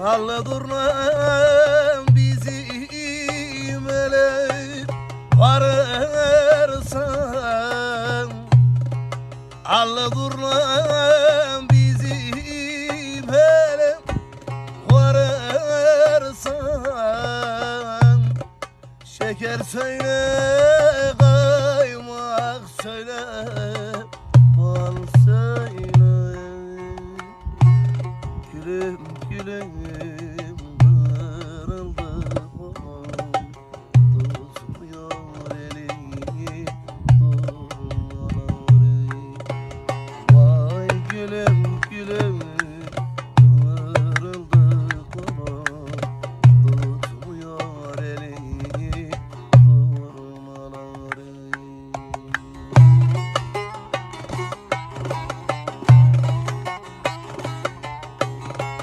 Halle durlan bizim ele varırsan. Halle durlan bizim ele varırsan. Şeker söyle kaymak söyle bal söyle. Gülüm gülüm